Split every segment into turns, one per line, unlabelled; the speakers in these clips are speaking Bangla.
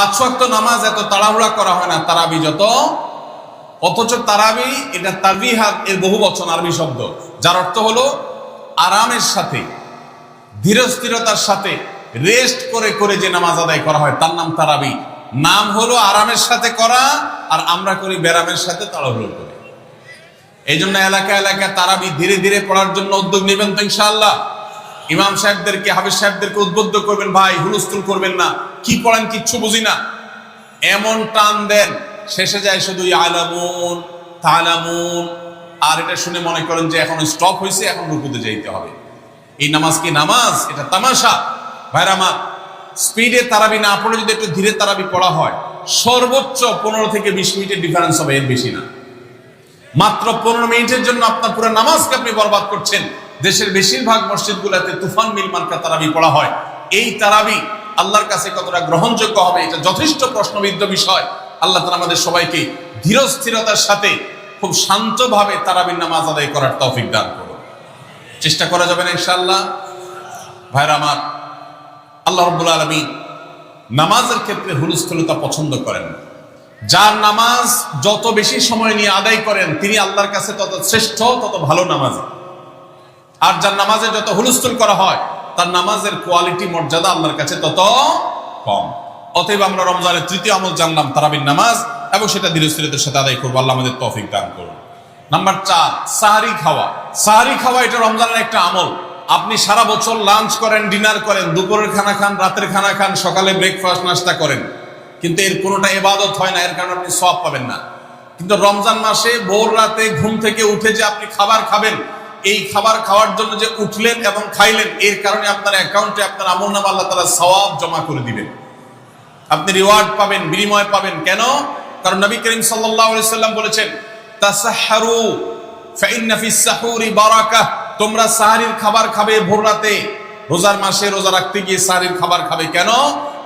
পাঁচ ওয়াক্ত নামাজ এত তাড়াহুড়া করা হয় না, তারাবি যত। অথচ তারাবি এটা তারবিহাত এর বহু বচন আরবি শব্দ, যার অর্থ হলো আরামের সাথে, ধীরস্থিরতার সাথে রেস্ট করে করে যে নামাজ আদায় করা হয়, তার নাম তারাবি। নাম হলো আরামের সাথে করা আর আমরা করি ব্যারামের সাথে তাড়াহুড়ো করে। এই জন্য এলাকা এলাকায় তারাবি ধীরে ধীরে পড়ার জন্য উদ্যোগ নেবেন তো ইনশাআল্লাহ। ইমাম সাহেবদেরকে, হাফিজ সাহেবদেরকে উদ্বুদ্ধ করবেন, ভাই হুলস্থুল করবেন না। কি পড়েন কিচ্ছু বুঝি না। এমন টান দেন, শেষে যায় শুধু আলামুন তালামুন। আর এটা শুনে মনে করেন যে এখন স্টপ হয়েছে এখন রুকুতে যাইতে হবে। এই নামাজ কি নামাজ? এটা তামাশা। ভাইরা আমার স্পিডে তারাবি না পড়ে যদি একটু ধীরে তারাবি পড়া হয়, সর্বোচ্চ পনেরো থেকে বিশ মিনিটের ডিফারেন্স হবে, এর বেশি না। মাত্র পনেরো মিনিটের জন্য আপনার পুরো নামাজকে আপনি বরবাদ করছেন। দেশের বেশিরভাগ মসজিদগুলোতে তুফান মিল মার্কা তারাবি পড়া হয়। এই তারাবি আল্লাহর কাছে কতটা গ্রহণযোগ্য হবে এটা যথেষ্ট প্রশ্নবিদ্ধ বিষয়। আল্লাহ তালা আমাদের সবাইকে ধীরস্থিরতার সাথে খুব শান্তভাবে তারাবির নামাজ আদায় করার তৌফিক দান করুন। চেষ্টা করা যাবে না ইনশাআল্লাহ। ভাইরা আমার, আল্লাহ রব্বুল আলমী নামাজের ক্ষেত্রে হুলস্থুলতা পছন্দ করেন। যার নামাজ যত বেশি সময় নিয়ে আদায় করেন, তিনি আল্লাহর কাছে তত শ্রেষ্ঠ, তত ভালো নামাজ। আর যার নামাজে যত হুলস্থুল করা হয় তার নামাজের কোয়ালিটি মর্যাদা আল্লাহর কাছে তত কম। অতএব আমরা রমজানের তৃতীয় আমল জানলাম, তারাবির নামাজ, এবং সেটা ধীরস্থিরতার সাথে আদায় করব। আল্লাহ আমাদের তৌফিক দান করুন। নাম্বার চার, সাহারি খাওয়া। সাহারি খাওয়া এটা রমজানের একটা আমল। আপনি সারা বছর লাঞ্চ করেন ডিনার করেন, দুপুরের খানা খান, রাতের খানা খান, সকালে ব্রেকফাস্ট নাস্তা করেন। কিন্তু এর কোনোটা এবাদত হয় না, এর কারণে আপনি সব পাবেন না। কিন্তু রমজান মাসে ভোর রাতে ঘুম থেকে উঠে যে আপনি খাবার খাবেন এই খাবার খাওয়ার জন্য যে উঠলেন এবং খাইলেন, এর কারণে আপনার অ্যাকাউন্টে আপনার আমল নাম আল্লাহ তালা সওয়াব জমা করে দিবেন। আপনি রিওয়ার্ড পাবেন, বিনিময় পাবেন। কেন? কারণ নবী করিম সাল্লাম বলেছেন, তাসাহহারু ফাইন্না ফিস সাহুরি তোমরা সাহারির খাবার খাবে ভোর রাতে, রোজার মাসে রোজা রাখতে গিয়ে সাহারির খাবার খাবে। কেন?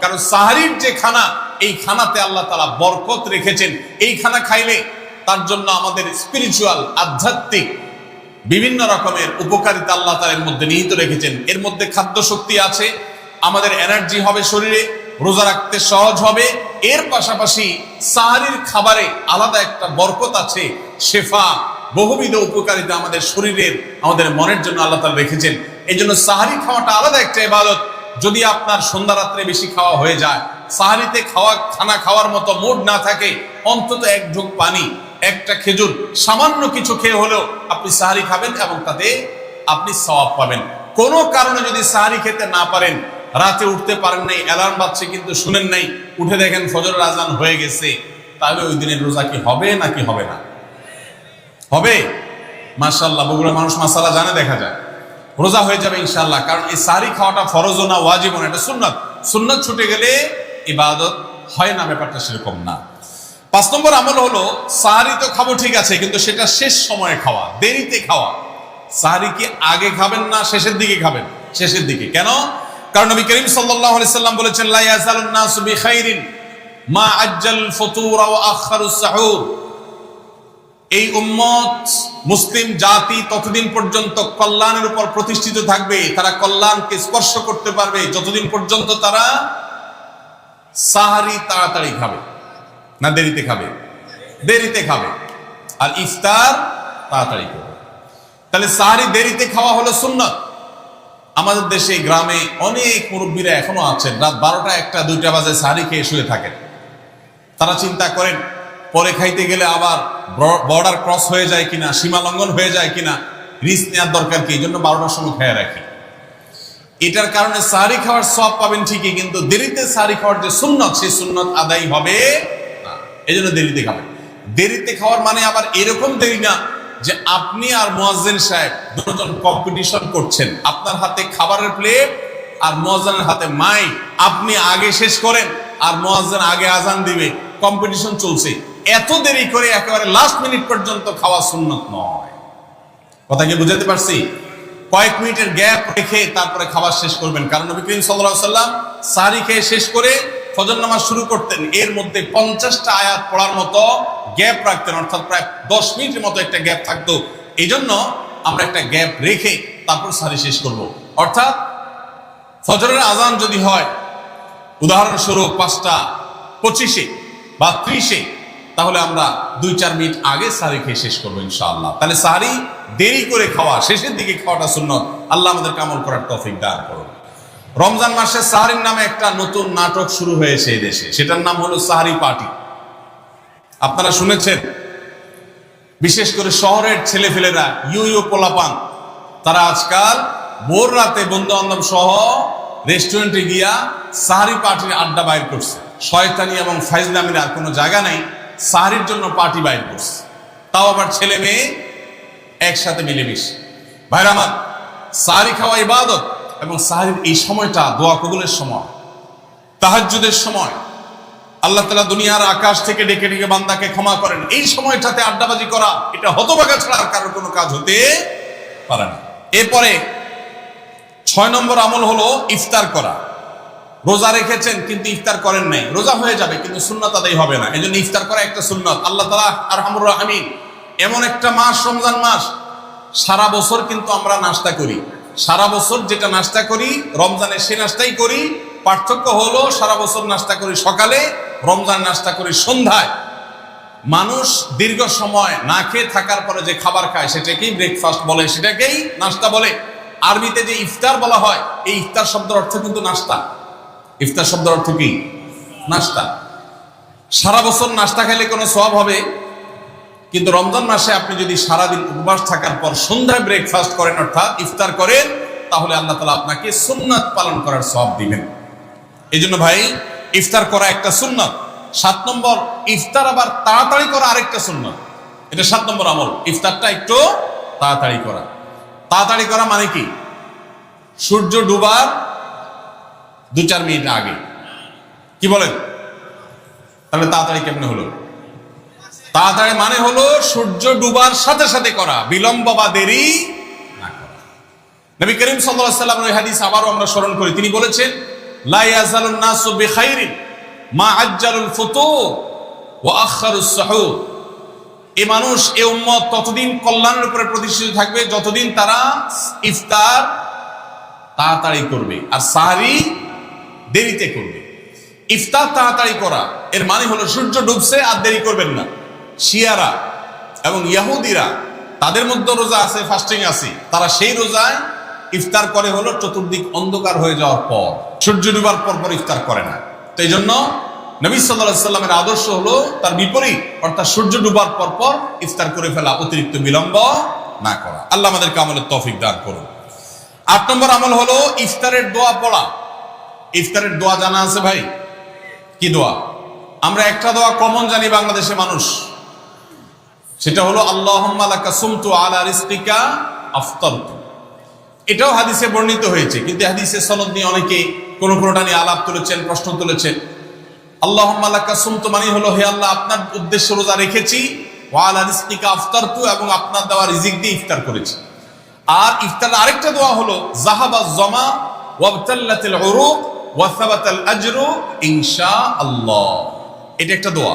কারণ সাহারির যে খানা, এই খানাতে আল্লাহ তাআলা বরকত রেখেছেন। এই খানা খাইলে তার জন্য আমাদের স্পিরিচুয়াল আধ্যাত্মিক বিভিন্ন রকমের উপকারিতা আল্লাহ তার এর মধ্যে নিহিত রেখেছেন। এর মধ্যে খাদ্য শক্তি আছে, আমাদের এনার্জি হবে শরীরে, রোজা রাখতে সহজ হবে। এর পাশাপাশি সাহারির খাবারে আলাদা একটা বরকত আছে, শেফা, বহুবিধ উপকারিতা আমাদের শরীরের, আমাদের মনের জন্য আল্লাহ তালা রেখেছেন। এই জন্য সাহারি খাওয়াটা আলাদা একটা ইবাদত। যদি আপনার সন্ধ্যা রাত্রে বেশি খাওয়া হয়ে যায়, সাহারিতে খাওয়া, খানা খাওয়ার মতো মুড না থাকে, অন্তত এক ঢোক পানি। একটা খেজুর সামান্য কিছু খেয়ে হলেও আপনি সাহারি খাবেন এবং তাতে আপনি সওয়াব পাবেন। কোনো কারণে যদি সাহারি খেতে না পারেন, রাতে উঠতে পারেন নাই, অ্যালার্ম বাজছে কিন্তু শুনেন নাই, উঠে দেখেন ফজরের আজান হয়ে গেছে, তাহলে ওই দিনের রোজা কি হবে নাকি হবে না? হবে? মাশাল্লাহ বগুড়া মানুষ মাসালা জানে, দেখা যায়। রোজা হয়ে যাবে ইনশাল্লাহ কারণ এই সারি খাওয়াটা ফরজও না ওয়াজিব না, এটা সুন্নত। সুন্নত ছুটে গেলে ইবাদত হয় না, ব্যাপারটা সেরকম না। পাঁচ নম্বর আমল হলো, সাহারি তো খাব ঠিক আছে, কিন্তু সেটা শেষ সময়ে খাওয়া, দেরিতে খাওয়া। সাহারি কি আগে খাবেন না শেষের দিকে খাবেন? শেষের দিকে। কেন? কারণ নবী করিম সাল্লাল্লাহু আলাইহি সাল্লাম বলেছেন, লা ইয়াজালুন নাসু বিখাইরিন মা আজ্জাল ফুতুর ওয়া আখারুস সাহুর। এই উম্মত মুসলিম জাতি ততদিন পর্যন্ত কল্যাণের উপর প্রতিষ্ঠিত থাকবে, তারা কল্যাণকে স্পর্শ করতে পারবে। যতদিন পর্যন্ত তারা সাহারি তাড়াতাড়ি খাবে। না দেরিতে খাবে? দেরিতে খাবে। আর ইফতার তাড়াতাড়ি করবে তাহলে সাহারি দেরিতে খাওয়া হলো সুন্নত। আমাদের দেশে, গ্রামে অনেক মুরব্বীরা এখনও আছেন, রাত বারোটা, একটা, দুইটা বাজে সাহারি খেয়ে শুয়ে থাকেন। তারা চিন্তা করেন, পরে খাইতে গেলে আবার বর্ডার ক্রস হয়ে যায় কিনা, সীমা লঙ্ঘন হয়ে যায় কিনা, রিস্ক নেওয়ার দরকার কি? এই জন্য বারোটার সময় খেয়ে রাখি। এটার কারণে সাহারি খাওয়ার সব পাবেন ঠিকই, কিন্তু দেরিতে সাহারি খাওয়ার যে সুন্নত, সেই সুন্নত আদায় হবে এই জন্য দেরিতে খাবেন। দেরিতে খাওয়ার মানে আবার এরকম দেরি না যে আপনি আর মোয়াজ্জেন সাহেব দুজন কম্পিটিশন করছেন। আপনার হাতে খাবারের প্লেট আর মোয়াজ্জেনের হাতে মাই আপনি আগে শেষ করেন আর মোয়াজ্জেন আগে আজান দিবে। কম্পিটিশন চলছে। এত দেরি করে একেবারে লাস্ট মিনিট পর্যন্ত খাওয়া সুন্নত নয়। কথা কি বুঝাতে পারছি? কয়েক মিনিটের গ্যাপ রেখে তারপরে খাবার শেষ করবেন। কারণ নবী করিম সাল্লাম সারি খেয়ে শেষ করে ফজর নামাজ শুরু করতেন, এর মধ্যে পঞ্চাশটা আয়াত পড়ার মতো গ্যাপ রাখতেন, অর্থাৎ প্রায় দশ মিনিটের মতো একটা গ্যাপ থাকতো। এই জন্য আমরা একটা গ্যাপ রেখে তারপর সারি শেষ করব। অর্থাৎ ফজরের আজান যদি হয়, উদাহরণস্বরূপ পাঁচটা পঁচিশে বা ত্রিশে, তাহলে আমরা দুই চার মিনিট আগে সাহারি খেয়ে শেষ করব ইনশাআল্লাহ। তাহলে সাহারি দেরি করে খাওয়া, শেষের দিকে খাওয়াটা সুন্নত। আল্লাহ আমাদের কামল করার তৌফিক দান করুন। রমজান মাসে সাহারির নামে একটা নতুন নাটক শুরু হয়েছে এই দেশে। সেটার নাম হলো সাহারি পার্টি। আপনারা শুনেছেন? বিশেষ করে শহরের ছেলেফেলেরা ইউ ইউ পোলাপান, তারা আজকাল ভোর রাতে বন্ধু বান্ধব সহ রেস্টুরেন্টে গিয়া সাহারি পার্টির আড্ডা বাইর করছে। শয়তানি এবং ফাইজলামির আর কোনো জায়গা নেই, সাহারির জন্য পার্টি বাইর করছে। তাও আবার ছেলে মেয়ে একসাথে মিলেমিশে। ভাইরা আমার, সাহারি খাওয়া ইবাদত? এবং সাহারির এই সময়টা দোয়া কবুলের সময়, তাহাজ্জুদের সময়। আল্লাহ তালা দুনিয়ার আকাশ থেকে ডেকে ডেকে বান্দাকে ক্ষমা করেন। এই সময়টাতে আড্ডাবাজি করা, এটা হতবাগা ছাড়া আর কারোর কোনো কাজ হতে পারে না। এরপরে ছয় নম্বর আমল হলো ইফতার করা। রোজা রেখেছেন, কিন্তু ইফতার করেন নাই। রোজা হয়ে যাবে, কিন্তু সুন্নত আদায় হবে না। এই জন্য ইফতার করা একটা সুন্নত। আল্লাহ তালা আর হামুর রাহমিন, এমন একটা মাস, রমজান মাস, সারা বছর কিন্তু আমরা নাস্তা করি। সারা বছর যেটা নাস্তা করি রমজানে সে নাস্তাই করি। পার্থক্য হলো, সারা বছর নাস্তা করি সকালে, রমজান নাস্তা করি সন্ধ্যায়। মানুষ দীর্ঘ সময় না খেয়ে থাকার পরে যে খাবার খায়, সেটাকেই ব্রেকফাস্ট বলে, সেটাকেই নাস্তা বলে। আরবিতে যে ইফতার বলা হয়, এই ইফতার শব্দের অর্থ কিন্তু নাস্তা। ইফতার শব্দের অর্থ কি? নাস্তা। সারা বছর নাস্তা খেলে কোনো সব হবে? কিন্তু রমজান মাসে আপনি যদি সারাদিন উপবাস থাকার পর সন্ধ্যায় ব্রেকফাস্ট করেন, অর্থাৎ ইফতার করেন, তাহলে আল্লাহ তালা আপনাকে সুন্নাত পালন করার সব দিবেন। এই জন্য ভাই, ইফতার করা একটা সুন্নত। সাত নম্বর, ইফতার আবার তাড়াতাড়ি করা আরেকটা সুন্নত। এটা সাত নম্বর আমল। ইফতারটা একটু তাড়াতাড়ি করা। তাড়াতাড়ি করা মানে কি? সূর্য ডুবার দু চার মিনিট আগে। কি বলেন? তাহলে তাড়াতাড়ি কেমনে হলো? তাড়াতাড়ি মানে হলো সূর্য ডুবার সাথে সাথে করা, বিলম্ব বা দেরি নবী করিম সাল্লাল্লাহু সাল্লাম ওই হাদিস আবারও আমরা স্মরণ করি। তিনি বলেছেন মা আজ্জালুল ফুতুর ওয়া আখারুস এই মানুষ, এ উম্মত ততদিন কল্যাণের উপরে প্রতিষ্ঠিত থাকবে, যতদিন তারা ইফতার তাড়াতাড়ি করবে আর সাহারি দেরিতে করবে। ইফতার তাড়াতাড়ি করা, এর মানে হলো সূর্য ডুবছে আর দেরি করবেন না। শিয়ারা এবং ইয়াহুদিরা, তাদের মধ্যে রোজা আছে ফাস্টিং আছে। তারা সেই রোজায় ইফতার করে হলো চতুর্দিক অন্ধকার হয়ে যাওয়ার পর। সূর্য ডুবার পর পর ইফতার করে না। তো এই জন্য নবী সাল্লাহ সাল্লামের আদর্শ হলো তার বিপরীত, অর্থাৎ সূর্য ডুবার পর পর ইফতার করে ফেলা, অতিরিক্ত বিলম্ব না করা। আল্লাহ আমাদেরকে আমলের তৌফিক দান করুন। আট নম্বর আমল হলো ইফতারের দোয়া পড়া। ইফতারের দোয়া জানা আছে ভাই? কি দোয়া? আমরা একটা দোয়া কমন জানি বাংলাদেশের মানুষ। সেটা হলো, আল্লাহুম্মা লাকা সুমতু আলা রিজকিকা আফতারতু এটাও হাদিসে বর্ণিত হয়েছে, কিন্তু হাদিসে সনদ নিয়ে অনেকে কোন কোনটা নিয়ে আলাপ তুলেছেন, প্রশ্ন তুলেছেন। আল্লাহুম্মা লাকা সুমতু মানে হলো, হে আল্লাহ, আপনার উদ্দেশ্যে রোজা রেখেছি, ওয়া আলা রিজকিকা আফতারতু এবং আপনার দেওয়া রিজিক দিয়ে ইফতার করেছি। আর ইফতার আরেকটা দোয়া হলো, জাহাবা জমা ওয়াবতাল্লাতিল আজরু ইনশাআল্লাহ এটা একটা দোয়া।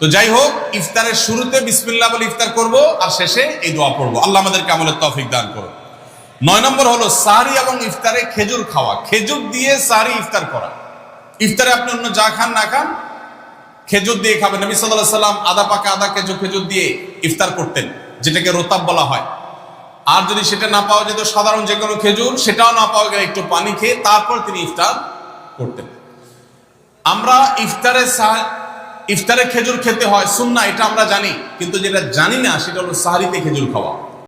তো যাই হোক ইফতারের শুরুতে বিসমিল্লাহ বলে ইফতার করব, আর শেষে এই দোয়া পড়ব। আল্লাহ আমাদেরকে আমলের তৌফিক দান করুন। নয় নম্বর হলো সারি এবং ইফতারে খেজুর খাওয়া। খেজুর দিয়ে সারি ইফতার করা। ইফতারে আপনি অন্য যা খান না খান, খেজুর দিয়ে খাবেন। নবী সাল্লাহ সাল্লাম আদা পাকা আদা খেজুর খেজুর দিয়ে ইফতার করতেন, যেটাকে রোতাব বলা হয়। আর যদি সেটা না পাওয়া যেত, সাধারণ যে কোনো খেজুর, সেটাও না পাওয়া গেলে একটু পানি খেয়ে তারপর তিনি ইফতার করতেন। আমরা ইফতারে ইফতারে খেজুর খেতে হয়, সুন্না, এটা আমরা জানি। কিন্তু যেটা জানি না, সেটা হলো সাহারিতে খেজুর খাওয়া।